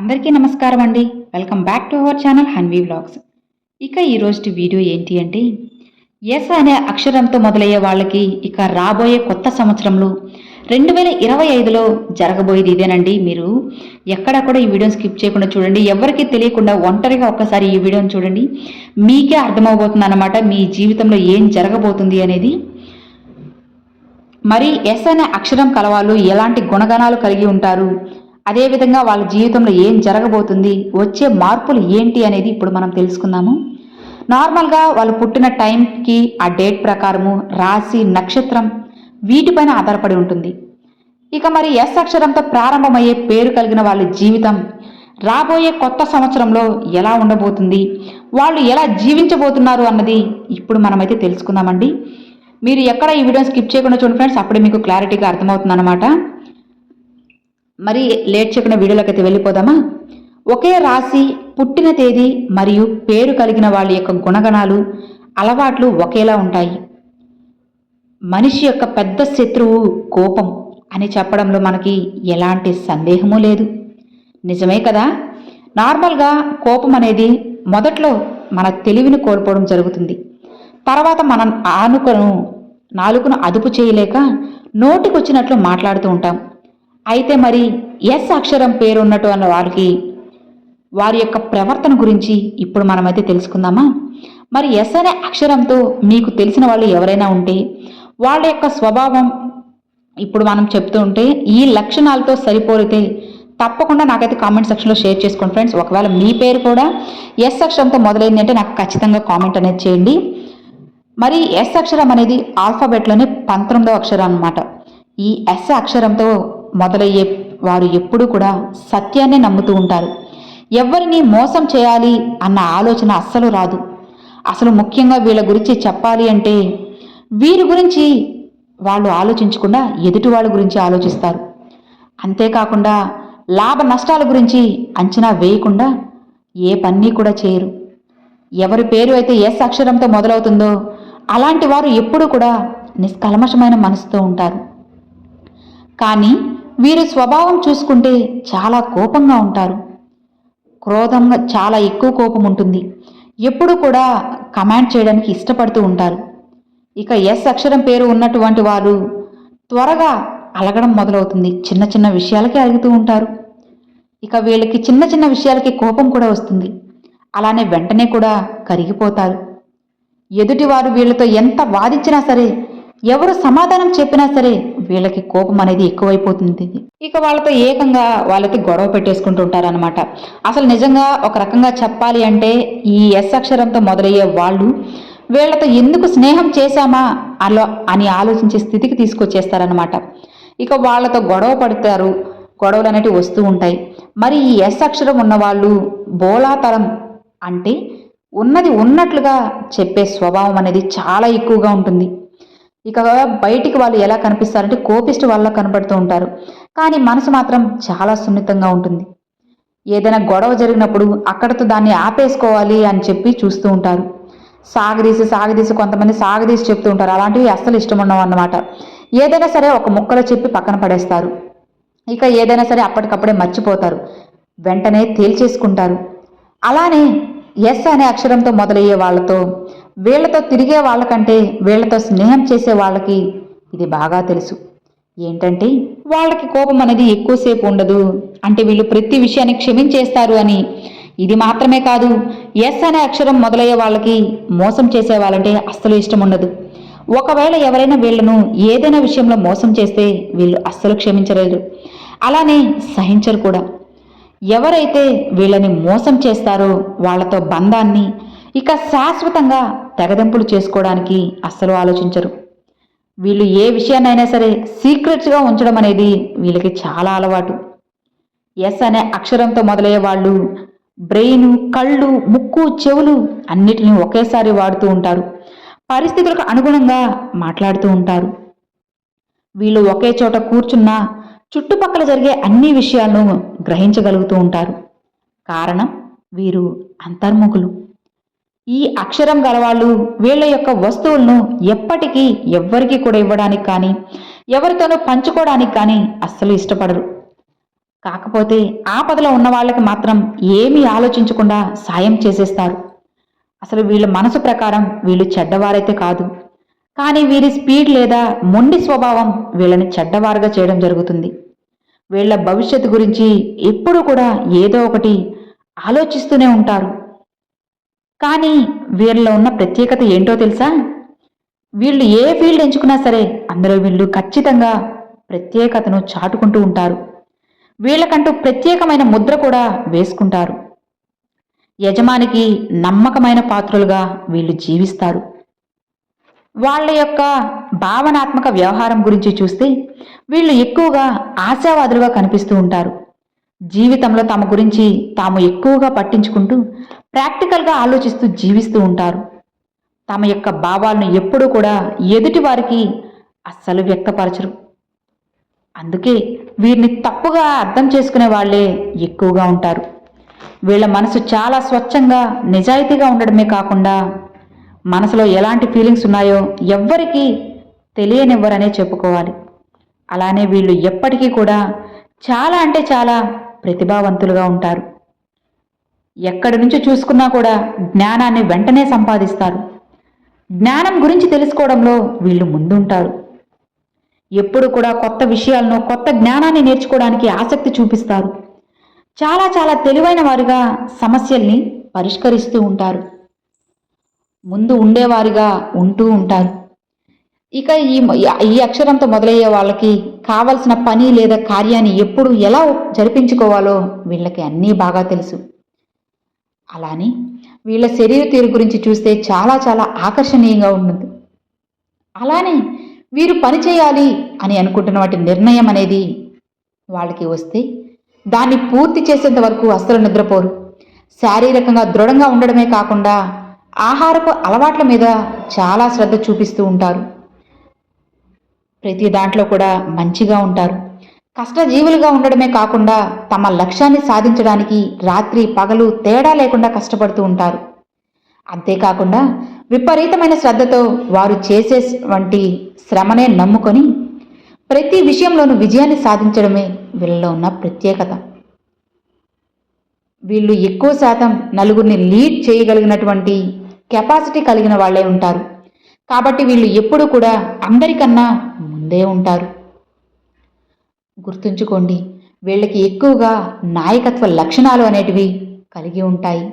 అందరికీ నమస్కారం అండి. Welcome back to our channel Hanvi vlogs. ఇక ఈరోజు వీడియో ఏంటి అంటే ఎస్ అనే అక్షరంతో మొదలయ్యే వాళ్ళకి ఇక రాబోయే కొత్త సంవత్సరంలో రెండు వేల ఇరవై ఐదులో జరగబోయేది ఇదేనండి. మీరు ఎక్కడ కూడా ఈ వీడియోని స్కిప్ చేయకుండా చూడండి. ఎవరికీ తెలియకుండా ఒంటరిగా ఒక్కసారి ఈ వీడియోని చూడండి. మీకే అర్థమవబోతుంది అనమాట మీ జీవితంలో ఏం జరగబోతుంది అనేది. మరి ఎస్ అనే అక్షరం కలవాళ్ళు ఎలాంటి గుణగణాలు కలిగి ఉంటారు? అదేవిధంగా వాళ్ళ జీవితంలో ఏం జరగబోతుంది వచ్చే మార్పులు ఏంటి అనేది ఇప్పుడు మనం తెలుసుకుందాము. నార్మల్గా వాళ్ళు పుట్టిన టైంకి ఆ డేట్ ప్రకారము రాశి నక్షత్రం వీటిపైన ఆధారపడి ఉంటుంది. ఇక మరి ఎస్ అక్షరంతో ప్రారంభమయ్యే పేరు కలిగిన వాళ్ళ జీవితం రాబోయే కొత్త సంవత్సరంలో ఎలా ఉండబోతుంది వాళ్ళు ఎలా జీవించబోతున్నారు అన్నది ఇప్పుడు మనమైతే తెలుసుకుందామండి. మీరు ఎక్కడ ఈ వీడియో స్కిప్ చేయకుండా చూడండి ఫ్రెండ్స్ అప్పుడే మీకు క్లారిటీగా అర్థమవుతుంది అనమాట మరి లేట్ చేయకుండా వీడియోలోకి అయితే వెళ్ళిపోదామా? ఒకే రాశి పుట్టిన తేదీ మరియు పేరు కలిగిన వాళ్ళ యొక్క గుణగణాలు అలవాట్లు ఒకేలా ఉంటాయి. మనిషి యొక్క పెద్ద శత్రువు కోపం అని చెప్పడంలో మనకి ఎలాంటి సందేహము లేదు. నిజమే కదా? నార్మల్గా కోపం అనేది మొదట్లో మన తెలివిని కోల్పోవడం జరుగుతుంది. తర్వాత మనం ఆనుకను నాలుకను అదుపు చేయలేక నోటికొచ్చినట్లు మాట్లాడుతూ ఉంటాం. అయితే మరి ఎస్ అక్షరం పేరు ఉన్నట్టు అన్న వారికి వారి యొక్క ప్రవర్తన గురించి ఇప్పుడు మనమైతే తెలుసుకుందామా? మరి ఎస్ అనే అక్షరంతో మీకు తెలిసిన వాళ్ళు ఎవరైనా ఉంటే వాళ్ళ యొక్క స్వభావం ఇప్పుడు మనం చెప్తూ ఉంటే ఈ లక్షణాలతో సరిపోలితే తప్పకుండా నాకైతే కామెంట్ సెక్షన్లో షేర్ చేసుకోండి ఫ్రెండ్స్ ఒకవేళ మీ పేరు కూడా ఎస్ అక్షరంతో మొదలైంది అంటే నాకు ఖచ్చితంగా కామెంట్ అనేది చేయండి. మరి ఎస్ అక్షరం అనేది ఆల్ఫాబెట్లోనే పంతొమ్మిదవ అక్షరం అన్నమాట. ఈ ఎస్ అక్షరంతో మొదలయ్యే వారు ఎప్పుడూ కూడా సత్యాన్ని నమ్ముతూ ఉంటారు. ఎవరిని మోసం చేయాలి అన్న ఆలోచన అస్సలు రాదు. అసలు ముఖ్యంగా వీళ్ళ గురించి చెప్పాలి అంటే వీరి గురించి వాళ్ళు ఆలోచించకుండా ఎదుటి వాళ్ళ గురించి ఆలోచిస్తారు. అంతేకాకుండా లాభ నష్టాల గురించి అంచనా వేయకుండా ఏ పని కూడా చేయరు. ఎవరి పేరు అయితే ఎస్ అక్షరంతో మొదలవుతుందో అలాంటి వారు ఎప్పుడూ కూడా నిష్కల్మషమైన మనసుతో ఉంటారు. కానీ వీరి స్వభావం చూసుకుంటే చాలా కోపంగా ఉంటారు. క్రోధంగా చాలా ఎక్కువ కోపం ఉంటుంది. ఎప్పుడు కూడా కమాండ్ చేయడానికి ఇష్టపడుతూ ఉంటారు. ఇక ఎస్ అక్షరం పేరు ఉన్నటువంటి వారు త్వరగా అలగడం మొదలవుతుంది. చిన్న చిన్న విషయాలకే అలుగుతూ ఉంటారు. ఇక వీళ్ళకి చిన్న చిన్న విషయాలకి కోపం కూడా వస్తుంది. అలానే వెంటనే కూడా కరిగిపోతారు. ఎదుటివారు వీళ్ళతో ఎంత వాదించినా సరే ఎవరు సమాధానం చెప్పినా సరే వీళ్ళకి కోపం అనేది ఎక్కువైపోతుంది. ఇక వాళ్ళతో ఏకంగా వాళ్ళకి గొడవ పెట్టేసుకుంటూ ఉంటారనమాట అసలు నిజంగా ఒక రకంగా చెప్పాలి అంటే ఈ ఎస్ అక్షరంతో మొదలయ్యే వాళ్ళు వీళ్ళతో ఎందుకు స్నేహం చేశామా అలా అని ఆలోచించే స్థితికి తీసుకొచ్చేస్తారనమాట ఇక వాళ్ళతో గొడవ పడతారు గొడవలు అనేటివి వస్తూ ఉంటాయి. మరి ఈ ఎస్ అక్షరం ఉన్నవాళ్ళు బోలాతరం అంటే ఉన్నది ఉన్నట్లుగా చెప్పే స్వభావం అనేది చాలా ఎక్కువగా ఉంటుంది. ఇక బయటికి వాళ్ళు ఎలా కనిపిస్తారంటే కోపిస్ట్ వాళ్ళ కనబడుతూ ఉంటారు. కానీ మనసు మాత్రం చాలా సున్నితంగా ఉంటుంది. ఏదైనా గొడవ జరిగినప్పుడు అక్కడతో దాన్ని ఆపేసుకోవాలి అని చెప్పి చూస్తూ ఉంటారు. సాగదీసి సాగదీసి కొంతమంది సాగదీసి చెప్తూ ఉంటారు. అలాంటివి అస్సలు ఇష్టం ఉండవు అన్నమాట. ఏదైనా సరే ఒక ముక్కలో చెప్పి పక్కన పడేస్తారు. ఇక ఏదైనా సరే అప్పటికప్పుడే మర్చిపోతారు. వెంటనే తేల్చేసుకుంటారు. అలానే ఎస్ అనే అక్షరంతో మొదలయ్యే వాళ్ళతో వీళ్ళతో తిరిగే వాళ్ళకంటే వీళ్ళతో స్నేహం చేసే వాళ్ళకి ఇది బాగా తెలుసు. ఏంటంటే వాళ్ళకి కోపం అనేది ఎక్కువసేపు ఉండదు. అంటే వీళ్ళు ప్రతి విషయాన్ని క్షమించేస్తారు అని. ఇది మాత్రమే కాదు ఎస్ అనే అక్షరం మొదలయ్యే వాళ్ళకి మోసం చేసే వాళ్ళంటే అస్సలు ఇష్టం ఉండదు. ఒకవేళ ఎవరైనా వీళ్ళను ఏదైనా విషయంలో మోసం చేస్తే వీళ్ళు అస్సలు క్షమించలేరు. అలానే సహించరు కూడా. ఎవరైతే వీళ్ళని మోసం చేస్తారో వాళ్ళతో బంధాన్ని ఇక శాశ్వతంగా తెగదెంపులు చేసుకోవడానికి అస్సలు ఆలోచించరు. వీళ్ళు ఏ విషయాన్నైనా సరే సీక్రెట్స్గా ఉంచడం అనేది వీళ్ళకి చాలా అలవాటు. ఎస్ అనే అక్షరంతో మొదలయ్యే వాళ్ళు బ్రెయిన్ కళ్ళు ముక్కు చెవులు అన్నిటిని ఒకేసారి వాడుతూ ఉంటారు. పరిస్థితులకు అనుగుణంగా మాట్లాడుతూ ఉంటారు. వీళ్ళు ఒకే చోట కూర్చున్నా చుట్టుపక్కల జరిగే అన్ని విషయాలను గ్రహించగలుగుతూ ఉంటారు. కారణం వీరు అంతర్ముఖులు. ఈ అక్షరం గలవాళ్ళు వీళ్ళ యొక్క వస్తువులను ఎప్పటికీ ఎవ్వరికీ కూడా ఇవ్వడానికి కానీ ఎవరితోనూ పంచుకోవడానికి కానీ అస్సలు ఇష్టపడరు. కాకపోతే ఆపదలో ఉన్న వాళ్ళకి మాత్రం ఏమీ ఆలోచించకుండా సాయం చేసేస్తారు. అసలు వీళ్ళ మనసు ప్రకారం వీళ్ళు చెడ్డవారైతే కాదు. కానీ వీరి స్పీడ్ లేదా మొండి స్వభావం వీళ్ళని చెడ్డవారుగా చేయడం జరుగుతుంది. వీళ్ళ భవిష్యత్తు గురించి ఎప్పుడూ కూడా ఏదో ఒకటి ఆలోచిస్తూనే ఉంటారు. కానీ వీళ్ళలో ఉన్న ప్రత్యేకత ఏంటో తెలుసా? వీళ్ళు ఏ ఫీల్డ్ ఎంచుకున్నా సరే అందులో వీళ్ళు ఖచ్చితంగా ప్రత్యేకతను చాటుకుంటూ ఉంటారు. వీళ్ళకంటూ ప్రత్యేకమైన ముద్ర కూడా వేసుకుంటారు. యజమానికి నమ్మకమైన పాత్రలుగా వీళ్ళు జీవిస్తారు. వాళ్ళ యొక్క భావనాత్మక వ్యవహారం గురించి చూస్తే వీళ్ళు ఎక్కువగా ఆశావాదులుగా కనిపిస్తూ ఉంటారు. జీవితంలో తమ గురించి తాము ఎక్కువగా పట్టించుకుంటూ ప్రాక్టికల్గా ఆలోచిస్తూ జీవిస్తూ ఉంటారు. తమ యొక్క భావాలను ఎప్పుడూ కూడా ఎదుటి వారికి అస్సలు వ్యక్తపరచరు. అందుకే వీరిని తప్పుగా అర్థం చేసుకునే వాళ్ళే ఎక్కువగా ఉంటారు. వీళ్ళ మనసు చాలా స్వచ్ఛంగా నిజాయితీగా ఉండడమే కాకుండా మనసులో ఎలాంటి ఫీలింగ్స్ ఉన్నాయో ఎవ్వరికీ తెలియనివ్వరనే చెప్పుకోవాలి. అలానే వీళ్ళు ఎప్పటికీ కూడా చాలా అంటే చాలా ప్రతిభావంతులుగా ఉంటారు. ఎక్కడి నుంచి చూసుకున్నా కూడా జ్ఞానాన్ని వెంటనే సంపాదిస్తారు. జ్ఞానం గురించి తెలుసుకోవడంలో వీళ్ళు ముందుంటారు. ఎప్పుడు కూడా కొత్త విషయాలను కొత్త జ్ఞానాన్ని నేర్చుకోవడానికి ఆసక్తి చూపిస్తారు. చాలా చాలా తెలివైన వారుగా సమస్యల్ని పరిష్కరిస్తూ ఉంటారు. ముందు ఉండేవారిగా ఉంటూ ఉంటారు. ఇక ఈ ఈ అక్షరంతో మొదలయ్యే వాళ్ళకి కావలసిన పని లేదా కార్యాన్ని ఎప్పుడు ఎలా జరిపించుకోవాలో వీళ్ళకి అన్నీ బాగా తెలుసు. అలానే వీళ్ళ శరీర తీరు గురించి చూస్తే చాలా చాలా ఆకర్షణీయంగా ఉంటుంది. అలానే వీరు పని చేయాలి అని అనుకుంటున్న వాటి నిర్ణయం అనేది వాళ్ళకి వస్తే దాన్ని పూర్తి చేసేంత వరకు అస్సలు నిద్రపోరు. శారీరకంగా దృఢంగా ఉండడమే కాకుండా ఆహారపు అలవాట్ల మీద చాలా శ్రద్ధ చూపిస్తూ ఉంటారు. ప్రతి దాంట్లో కూడా మంచిగా ఉంటారు. కష్టజీవులుగా ఉండడమే కాకుండా తమ లక్ష్యాన్ని సాధించడానికి రాత్రి పగలు తేడా లేకుండా కష్టపడుతూ ఉంటారు. అంతేకాకుండా విపరీతమైన శ్రద్ధతో వారు చేసే వంటి శ్రమనే నమ్ముకొని ప్రతి విషయంలోనూ విజయాన్ని సాధించడమే వీళ్ళలో ఉన్న ప్రత్యేకత. వీళ్ళు ఎక్కువ శాతం నలుగురిని లీడ్ చేయగలిగినటువంటి కెపాసిటీ కలిగిన వాళ్ళే ఉంటారు. కాబట్టి వీళ్ళు ఎప్పుడు కూడా అందరికన్నా ముందే ఉంటారు. గుర్తుంచుకోండి వీళ్ళకి ఎక్కువగా నాయకత్వ లక్షణాలు అనేటివి కలిగి ఉంటాయి.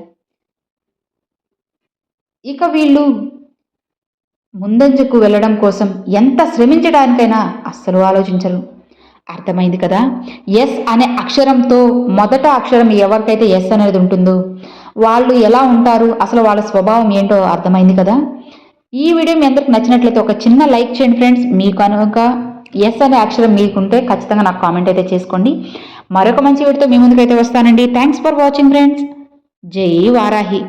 ఇక వీళ్ళు ముందంజకు వెళ్ళడం కోసం ఎంత శ్రమించడానికైనా అస్సలు ఆలోచించరు. అర్థమైంది కదా? ఎస్ అనే అక్షరంతో మొదట అక్షరం ఎవరికైతే ఎస్ అనేది ఉంటుందో వాళ్ళు ఎలా ఉంటారు అసలు వాళ్ళ స్వభావం ఏంటో అర్థమైంది కదా? ఈ వీడియో మీ అందరికి నచ్చినట్లయితే ఒక చిన్న లైక్ చేయండి ఫ్రెండ్స్. మీకు కనుక ఎస్ అనే అక్షరం మీకుంటే ఖచ్చితంగా నాకు కామెంట్ అయితే చేసుకోండి. మరొక మంచి వీడితో మీ ముందుకైతే వస్తానండి. థ్యాంక్స్ ఫర్ వాచింగ్ ఫ్రెండ్స్ జై వారాహి.